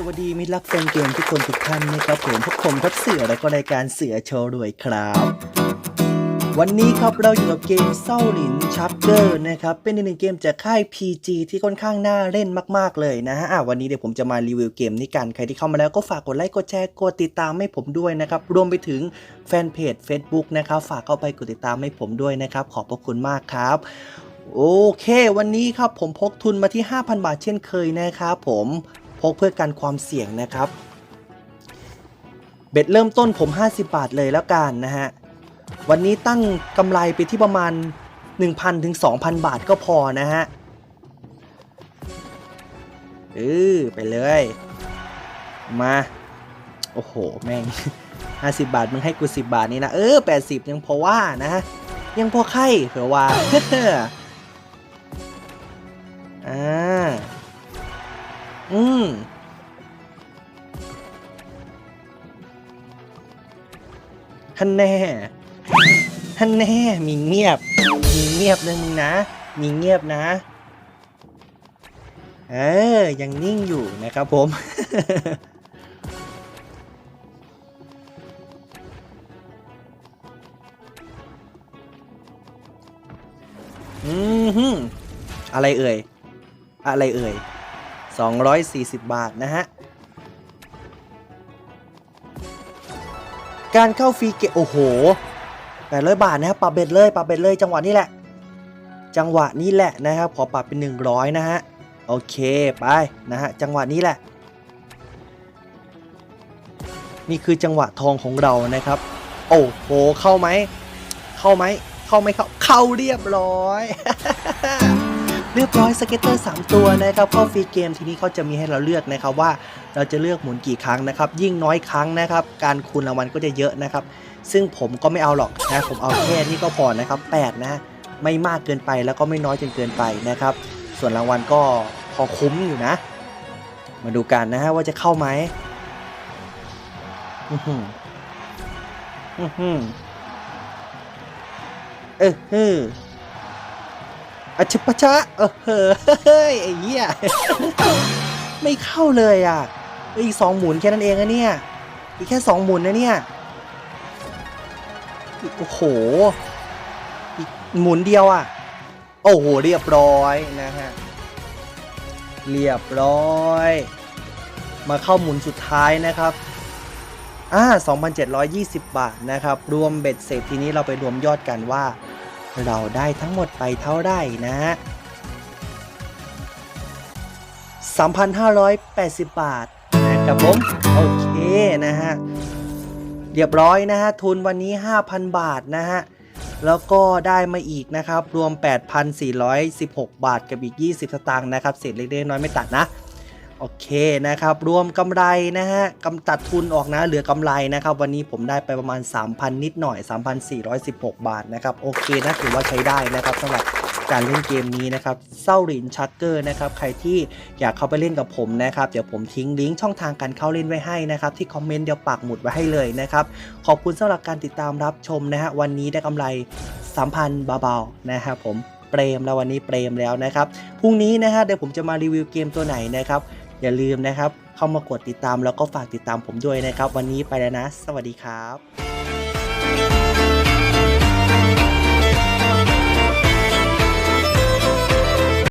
สวัสดีมิตรรักแฟนเกมทุกคนทุกท่านนะครับผมพวกผมครับเสือและก็รายการเสือโชว์รวยครับ วันนี้ครับเราอยู่กับเกมเศร้าหลินชักเกอร์นะครับเป็นอีกหนึ่งเกมจากค่าย PG ที่ค่อนข้างน่าเล่นมากๆเลยนะฮะอะวันนี้เดี๋ยวผมจะมารีวิวเกมนี้กันใครที่เข้ามาแล้วก็ฝากกดไลค์กดแชร์กดติดตามให้ผมด้วยนะครับรวมไปถึงแฟนเพจ Facebook นะครับฝากเข้าไปกดติดตามให้ผมด้วยนะครับขอบพระคุณมากครับโอเค วันนี้ครับผมพกทุนมาที่ 5,000 บาทเช่นเคยนะครับผม พกเพื่อกันความเสี่ยงนะครับ เบ็ดเริ่มต้นผม 50 บาทเลยแล้วกันนะฮะ วันนี้ตั้งกำไรไปที่ประมาณ 1,000ถึง2,000 บาทก็พอนะฮะเออไปเลย มา โอ้โห แม่ง 50 บาท มึงให้กู 10 บาทนี่นะ เออ 80 ยังพอว่านะฮะยังพอไข่เผื่อว่าอ่า อืมฮันแน่ฮันแน่มีเงียบ มีเงียบนะมึงนะ มีเงียบนะ เออ ยังนิ่งอยู่นะครับผม อืมอะไรเอ่ย อะไรเอ่ย 240 บาทนะฮะ การเข้าฟรีเกมโอ้โห800บาทนะครับปรับเบ็ดเลยปรับเบ็ดเลย จังหวะนี้แหละ จังหวะนี้แหละนะครับขอปรับเป็น 100 นะฮะ โอเคไปนะฮะ จังหวะนี้แหละ นี่คือจังหวะทองของเรานะครับ โอ้โหเข้าไหม เข้าไหม เข้าไหมเข้า เข้าเรียบร้อย เรียบร้อยสเก็ตเตอร์ 3 ตัวนะครับเข้าฟรีเกมทีนี้เขาจะมีให้เราเลือกนะครับว่าเราจะเลือกหมุนกี่ครั้งนะครับ ยิ่งน้อยครั้งนะครับ การคูณรางวัลก็จะเยอะนะครับ ซึ่งผมก็ไม่เอาหรอกนะผมเอาแค่นี้ก็พอนะครับ8นะไม่มากเกินไปแล้วก็ไม่น้อยจนเกินไปนะครับ ส่วนรางวัลก็พอคุ้มอยู่นะ มาดูกันนะฮะว่าจะเข้าไหมอื้อหืออื้อหือเออเอชิปะชะเออเฮ้ยไอ้เหี้ยไม่เข้าเลยอะอีกสองหมุนแค่นั้นเองนะเนี่ย อีกแค่สองหมุนนะเนี่ยอีโอ้โห อีกหมุนเดียวอะ โอ้โห เรียบร้อยนะฮะ เรียบร้อย มาเข้าหมุนสุดท้ายนะครับอ่า2,720 บาทนะครับ รวมเบ็ดเสร็จทีนี้เราไปรวมยอดกันว่า เราได้ทั้งหมดไปเท่าไหร่นะฮะ3,580 บาทนะครับผม โอเคนะฮะ เรียบร้อยนะฮะ ทุนวันนี้ 5,000 บาทนะฮะ แล้วก็ได้มาอีกนะครับ รวม 8,416 บาทกับอีก 20 สตางค์นะครับ เศษเล็กๆน้อยไม่ตัดนะ โอเคนะครับ รวมกำไรนะฮะกำตัดทุนออกนะเหลือกำไรนะครับ วันนี้ผมได้ไปประมาณ 3,000 นิดหน่อย 3,416 บาทนะครับ โอเคนะถือว่าใช้ได้นะครับสำหรับการเล่นเกมนี้นะครับเศร้าหลินชักเกอร์นะครับใครที่อยากเข้าไปเล่นกับผมนะครับเดี๋ยวผมทิ้งลิงก์ช่องทางการเข้าเล่นไว้ให้นะครับที่คอมเมนต์เดี๋ยวปักหมุดไว้ให้เลยนะครับขอบคุณสำหรับการติดตามรับชมนะฮะวันนี้ได้กำไร3,000เบาๆนะครับผมเปรมแล้ววันนี้เปรมแล้วนะครับพรุ่งนี้นะฮะเดี๋ยวผมจะมารีวิวเกมตัวไหนนะครับ อย่าลืมนะครับ เข้ามากดติดตามแล้วก็ฝากติดตามผมด้วยนะครับ วันนี้ไปแล้วนะ สวัสดีครับ